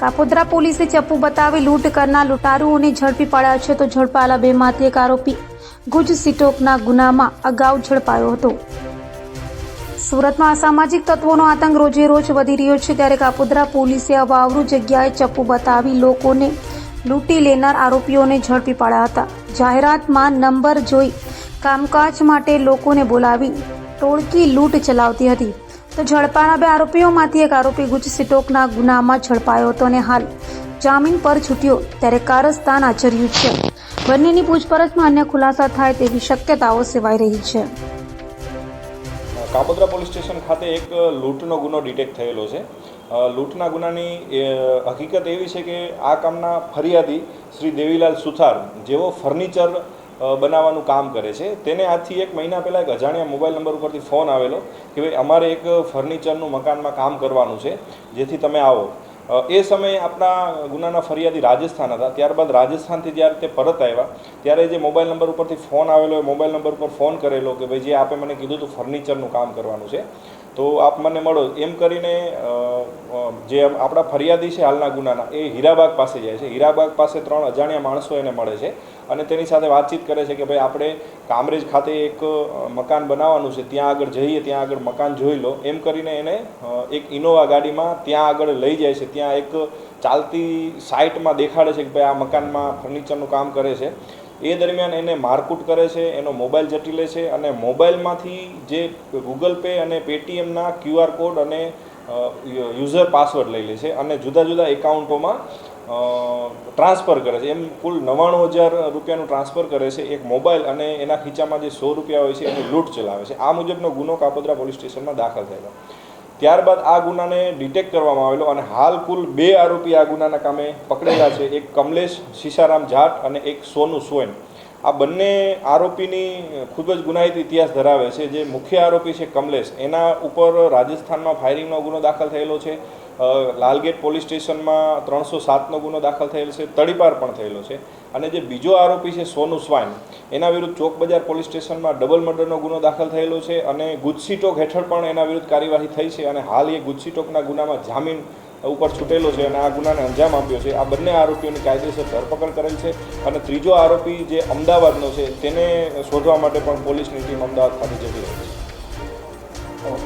કાપોદ્રા પોલીસે ચપ્પુ બતાવી લૂંટ કરનાર લૂંટારુઓને ઝડપી પાડ્યા છે તો ઝડપાયેલા બેમાંથી એક આરોપી ગુજ સિટોકના ગુનામાં અગાઉ ઝડપાયો હતો. સુરતમાં અસામાજિક તત્વોનો આતંક રોજે રોજ વધી રહ્યો છે ત્યારે કાપોદ્રા પોલીસે અવાવરૂ જગ્યાએ ચપ્પુ બતાવી લોકોને લૂંટી લેનાર આરોપીઓને ઝડપી પાડ્યા હતા. જાહેરાતમાં નંબર જોઈ કામકાજ માટે લોકોને બોલાવી ટોળકી લૂંટ ચલાવતી હતી. તો ઝડપાના બે આરોપીઓમાંથી એક આરોપી ગુજ સિટોકના ગુનામાં ઝડપાયો હતો અને હાલ જામીન પર છૂટ્યો ત્યારે કારસ્તાન આચર્યું છે. બંનેની પૂછપરછમાં અન્ય ખુલાસા થાય તેવી શક્યતાઓ સેવાઈ રહી છે. કાપોદ્રા પોલીસ સ્ટેશન ખાતે એક લૂંટનો ગુનો ડિટેક્ટ થયેલો છે. લૂંટના ગુનાની હકીકત એવી છે કે આ કામના ફરિયાદી શ્રી દેવીલાલ સુથાર જેઓ ફર્નિચર બનાવવાનું કામ કરે છે, તેને આજથી એક મહિના પહેલાં એક અજાણ્યા મોબાઈલ નંબર ઉપરથી ફોન આવેલો કે ભાઈ અમારે એક ફર્નિચરનું મકાનમાં કામ કરવાનું છે, જેથી તમે આવો. એ સમયે આપણા ગુનાના ફરિયાદી રાજસ્થાન હતા. ત્યારબાદ રાજસ્થાનથી જ્યારે તે પરત આવ્યા, ત્યારે જે મોબાઈલ નંબર ઉપરથી ફોન આવેલો, એ મોબાઈલ નંબર ઉપર ફોન કરેલો કે ભાઈ જે આપે મને કીધું હતું ફર્નિચરનું કામ કરવાનું છે તો આપ મને મળો. એમ કરીને જે આપણા ફરિયાદી છે હાલના ગુનાના, એ હીરાબાગ પાસે જાય છે. હીરાબાગ પાસે ત્રણ અજાણ્યા માણસો એને મળે છે અને તેની સાથે વાતચીત કરે છે કે ભાઈ, આપણે કામરેજ ખાતે એક મકાન બનાવવાનું છે. ત્યાં આગળ જઈએ, ત્યાં આગળ મકાન જોઈ લો. એમ કરીને એને એક ઇનોવા ગાડીમાં ત્યાં આગળ લઈ જાય છે. ત્યાં એક ચાલતી સાઇટમાં દેખાડે છે કે ભાઈ, આ મકાનમાં ફર્નિચરનું કામ કરે છે. એ દરમિયાન એને મારકૂટ કરે છે, એનો મોબાઈલ જટી લે છે અને મોબાઈલમાંથી જે ગૂગલ પે અને પેટીએમના ક્યુઆર કોડ અને યુઝર પાસવર્ડ લઈ લે છે અને જુદા જુદા એકાઉન્ટોમાં ટ્રાન્સફર કરે છે. એમ કુલ નવ્વાણું હજાર રૂપિયાનું ટ્રાન્સફર કરે છે એક મોબાઈલ અને એના ખીચામાં જે સો રૂપિયા હોય છે એની લૂંટ ચલાવે છે. આ મુજબનો ગુનો કાપોદ્રા પોલીસ સ્ટેશનમાં દાખલ થયેલો. ત્યારબાદ આ ગુનાને ડિટેક્ટ કરવામાં આવેલો અને હાલ કુલ બે આરોપી આ ગુનાના કામે પકડેલા છે. એક કમલેશ સીસારામ જાટ અને એક સોનુ સોયન. આ બંને આરોપીની ખૂબ જ ગુનાહિત ઇતિહાસ ધરાવે છે. જે મુખ્ય આરોપી છે કમલેશ. એના ઉપર રાજસ્થાનમાં ફાયરિંગનો ગુનો દાખલ થયેલો છે. લાલગેટ પોલીસ સ્ટેશનમાં ત્રણસો સાતનો ગુનો દાખલ થયેલો છે. તડીપાર પણ થયેલો છે. અને જે બીજો આરોપી છે સોનુ સ્વાઈન એના વિરુદ્ધ ચોક બજાર પોલીસ સ્ટેશનમાં ડબલ મર્ડરનો ગુનો દાખલ થયેલો છે અને ગુજસી ટોક હેઠળ પણ એના વિરુદ્ધ કાર્યવાહી થઈ છે અને હાલ એ ગુજસી ટોકના ગુનામાં જામીન ઉપર છૂટેલો છે અને આ ગુનાને અંજામ આપ્યો છે. આ બંને આરોપીઓની કાયદેસર ધરપકડ કરેલ છે અને ત્રીજો આરોપી જે અમદાવાદનો છે તેને શોધવા માટે પણ પોલીસની ટીમ અમદાવાદ ખાતે જતી રહી છે.